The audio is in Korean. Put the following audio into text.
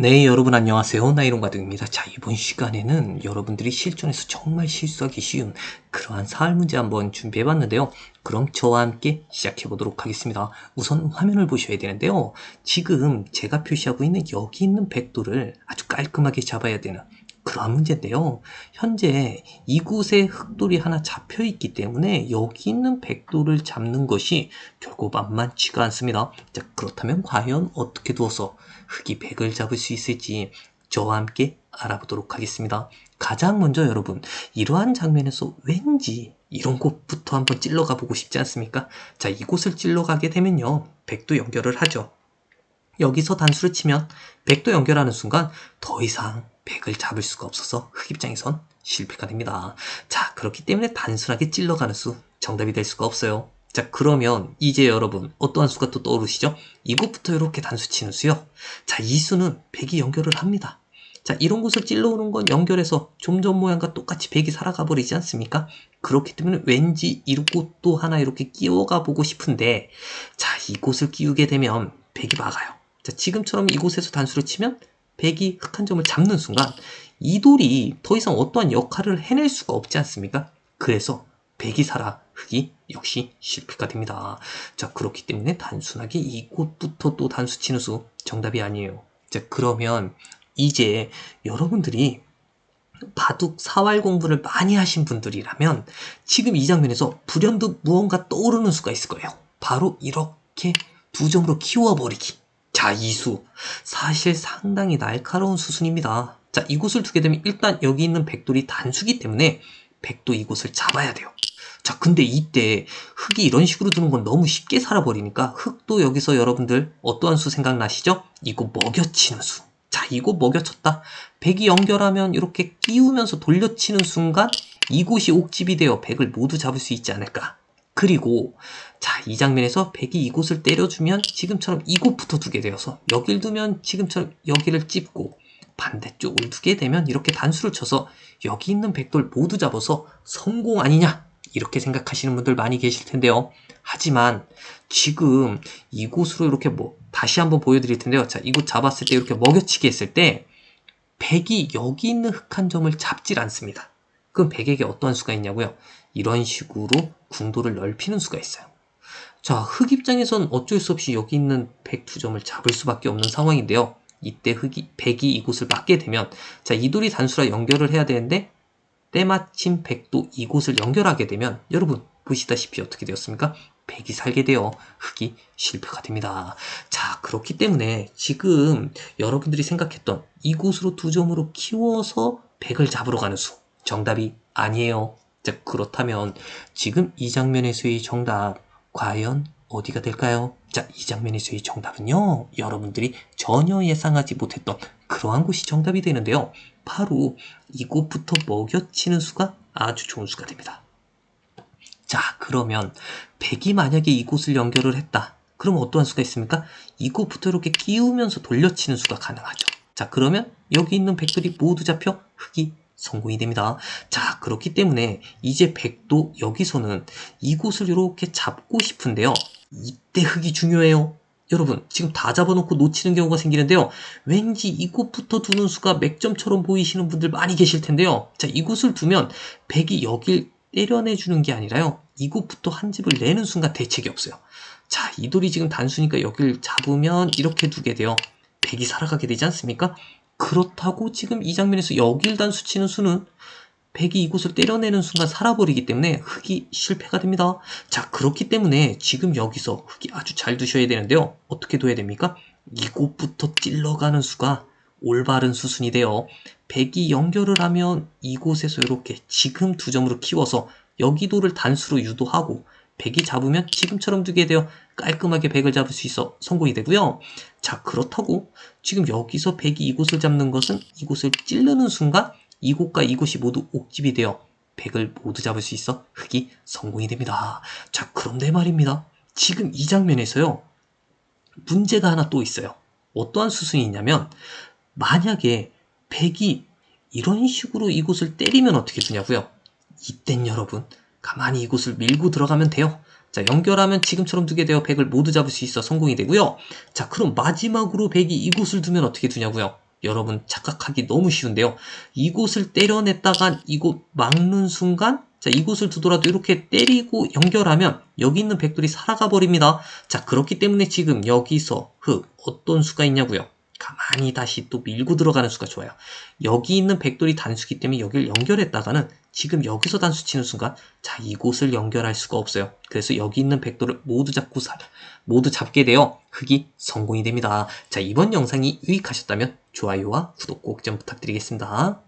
네, 여러분 안녕하세요. 나이론가득입니다. 자, 이번 시간에는 여러분들이 실전에서 정말 실수하기 쉬운 그러한 사활 문제 한번 준비해 봤는데요. 그럼 저와 함께 시작해 보도록 하겠습니다. 우선 화면을 보셔야 되는데요. 지금 제가 표시하고 있는 여기 있는 백도를 아주 깔끔하게 잡아야 되는 그러한 문제인데요. 현재 이곳에 흑돌이 하나 잡혀 있기 때문에 여기 있는 백돌을 잡는 것이 결코 만만치가 않습니다. 자, 그렇다면 과연 어떻게 두어서 흑이 백을 잡을 수 있을지 저와 함께 알아보도록 하겠습니다. 가장 먼저 여러분, 이러한 장면에서 왠지 이런 곳부터 한번 찔러가 보고 싶지 않습니까? 자, 이곳을 찔러가게 되면요. 백도 연결을 하죠. 여기서 단수를 치면 백도 연결하는 순간 더 이상 백을 잡을 수가 없어서 흑 입장에선 실패가 됩니다. 자, 그렇기 때문에 단순하게 찔러가는 수 정답이 될 수가 없어요. 자, 그러면 이제 여러분 어떠한 수가 또 떠오르시죠? 이곳부터 이렇게 단수 치는 수요. 자, 이 수는 백이 연결을 합니다. 자, 이런 곳을 찔러오는 건 연결해서 좀 전 모양과 똑같이 백이 살아가 버리지 않습니까? 그렇기 때문에 왠지 이곳도 하나 이렇게 끼워가 보고 싶은데, 자, 이곳을 끼우게 되면 백이 막아요. 자, 지금처럼 이곳에서 단수를 치면 백이 흑 한 점을 잡는 순간 이 돌이 더 이상 어떠한 역할을 해낼 수가 없지 않습니까? 그래서 백이 살아 흑이 역시 실패가 됩니다. 자 그렇기 때문에 단순하게 이곳부터 또 단수 치는 수 정답이 아니에요. 자 그러면 이제 여러분들이 바둑 사활 공부를 많이 하신 분들이라면 지금 이 장면에서 불현듯 무언가 떠오르는 수가 있을 거예요. 바로 이렇게 두 점으로 키워버리기. 자, 이수. 사실 상당히 날카로운 수순입니다. 자, 이곳을 두게 되면 일단 여기 있는 백돌이 단수기 때문에 백도 이곳을 잡아야 돼요. 자, 근데 이때 흑이 이런 식으로 두는 건 너무 쉽게 살아버리니까 흑도 여기서 여러분들 어떠한 수 생각나시죠? 이거 먹여치는 수. 자, 이거 먹여쳤다. 백이 연결하면 이렇게 끼우면서 돌려치는 순간 이곳이 옥집이 되어 백을 모두 잡을 수 있지 않을까. 그리고 자, 이 장면에서 백이 이곳을 때려주면 지금처럼 이곳부터 두게 되어서 여길 두면 지금처럼 여기를 찝고 반대쪽을 두게 되면 이렇게 단수를 쳐서 여기 있는 백돌 모두 잡아서 성공 아니냐 이렇게 생각하시는 분들 많이 계실 텐데요. 하지만 지금 이곳으로 이렇게 뭐 다시 한번 보여드릴 텐데요. 자, 이곳 잡았을 때 이렇게 먹여치기 했을 때 백이 여기 있는 흑한 점을 잡질 않습니다. 그럼 백에게 어떠한 수가 있냐고요? 이런 식으로 궁도를 넓히는 수가 있어요. 자, 흑 입장에선 어쩔 수 없이 여기 있는 백두 점을 잡을 수밖에 없는 상황인데요. 이때 흑이, 백이 이곳을 막게 되면, 자, 이 돌이 단수라 연결을 해야 되는데, 때마침 백도 이곳을 연결하게 되면, 여러분, 보시다시피 어떻게 되었습니까? 백이 살게 되어 흑이 실패가 됩니다. 자, 그렇기 때문에 지금 여러분들이 생각했던 이곳으로 두 점으로 키워서 백을 잡으러 가는 수, 정답이 아니에요. 자, 그렇다면 지금 이 장면에서의 정답 과연 어디가 될까요? 자, 이 장면에서의 정답은요. 여러분들이 전혀 예상하지 못했던 그러한 곳이 정답이 되는데요. 바로 이곳부터 먹여치는 수가 아주 좋은 수가 됩니다. 자, 그러면 백이 만약에 이곳을 연결을 했다. 그럼 어떠한 수가 있습니까? 이곳부터 이렇게 끼우면서 돌려치는 수가 가능하죠. 자, 그러면 여기 있는 백들이 모두 잡혀 흙이 성공이 됩니다. 자, 그렇기 때문에 이제 백도 여기서는 이곳을 이렇게 잡고 싶은데요. 이때 흙이 중요해요. 여러분, 지금 다 잡아놓고 놓치는 경우가 생기는데요. 왠지 이곳부터 두는 수가 맥점처럼 보이시는 분들 많이 계실 텐데요. 자, 이곳을 두면 백이 여길 때려내주는 게 아니라요. 이곳부터 한 집을 내는 순간 대책이 없어요. 자, 이 돌이 지금 단수니까 여기를 잡으면 이렇게 두게 돼요. 백이 살아가게 되지 않습니까? 그렇다고 지금 이 장면에서 여길 단 수 치는 수는 백이 이곳을 때려내는 순간 살아버리기 때문에 흑이 실패가 됩니다. 자, 그렇기 때문에 지금 여기서 흑이 아주 잘 두셔야 되는데요. 어떻게 둬야 됩니까? 이곳부터 찔러가는 수가 올바른 수순이 되어 백이 연결을 하면 이곳에서 이렇게 지금 두 점으로 키워서 여기도를 단수로 유도하고 백이 잡으면 지금처럼 두게 되어 깔끔하게 백을 잡을 수 있어 성공이 되고요. 자 그렇다고 지금 여기서 백이 이곳을 잡는 것은 이곳을 찌르는 순간 이곳과 이곳이 모두 옥집이 되어 백을 모두 잡을 수 있어 흑이 성공이 됩니다. 자 그런데 말입니다. 지금 이 장면에서요. 문제가 하나 또 있어요. 어떠한 수순이 있냐면 만약에 백이 이런 식으로 이곳을 때리면 어떻게 되냐고요? 이땐 여러분 가만히 이곳을 밀고 들어가면 돼요. 자, 연결하면 지금처럼 두게 되어 100을 모두 잡을 수 있어 성공이 되고요. 자, 그럼 마지막으로 100이 이곳을 두면 어떻게 두냐고요? 여러분 착각하기 너무 쉬운데요. 이곳을 때려냈다가 이곳 막는 순간 자 이곳을 두더라도 이렇게 때리고 연결하면 여기 있는 백돌이 살아가 버립니다. 자 그렇기 때문에 지금 여기서 흑 어떤 수가 있냐고요. 가만히 다시 또 밀고 들어가는 수가 좋아요. 여기 있는 백돌이 단수기 때문에 여기를 연결했다가는 지금 여기서 단수 치는 순간 자 이곳을 연결할 수가 없어요. 그래서 여기 있는 백돌을 모두 잡고 살 모두 잡게 되어 흑이 성공이 됩니다. 자 이번 영상이 유익하셨다면 좋아요와 구독 꼭 좀 부탁드리겠습니다.